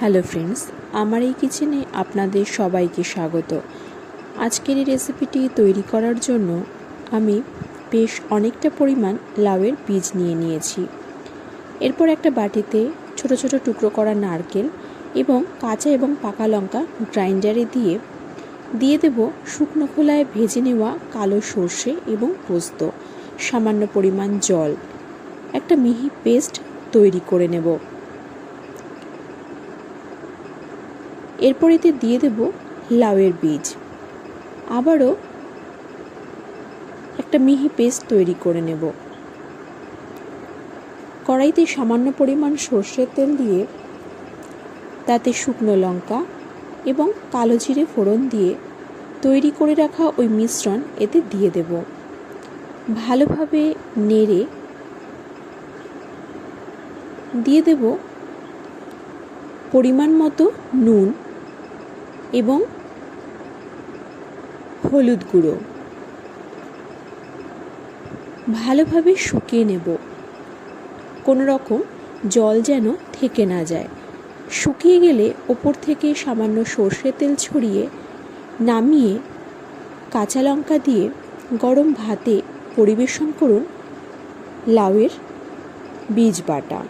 Hello friends, আমার এই কিচেনে আপনাদের সবাইকে স্বাগত। আজকের এই রেসিপিটি তৈরি করার জন্য আমি বেশ অনেকটা পরিমাণ লাউয়ের বীজ নিয়ে নিয়েছি। এরপর একটা বাটিতে ছোট ছোট টুকরো করা নারকেল এবং কাঁচা এবং পাকা লঙ্কা গ্রাইন্ডারে দিয়ে দিয়ে দেব শুকনো খোলায় ভেজে নেওয়া কালো সর্ষে এবং পোস্ত, সামান্য পরিমাণ জল। একটা মিহি পেস্ট তৈরি করে নেব। এরপর এতে দিয়ে দেব লাউয়ের বীজ। আবারও একটা মিহি পেস্ট তৈরি করে নেব। কড়াইতে সামান্য পরিমাণ সর্ষের তেল দিয়ে তাতে শুকনো লঙ্কা এবং কালো জিরে ফোড়ন দিয়ে তৈরি করে রাখা ওই মিশ্রণ এতে দিয়ে দেব। ভালোভাবে নেড়ে দিয়ে দেব পরিমাণ মতো নুন এবং হলুদ গুঁড়ো। ভালোভাবে শুকিয়ে নেব। কোনো রকম জল যেন থেকে না যায়। শুকিয়ে গেলে ওপর থেকে সামান্য সর্ষে তেল ছড়িয়ে নামিয়ে কাঁচা লঙ্কা দিয়ে গরম ভাতে পরিবেশন করুন লাউয়ের বীজ বাটা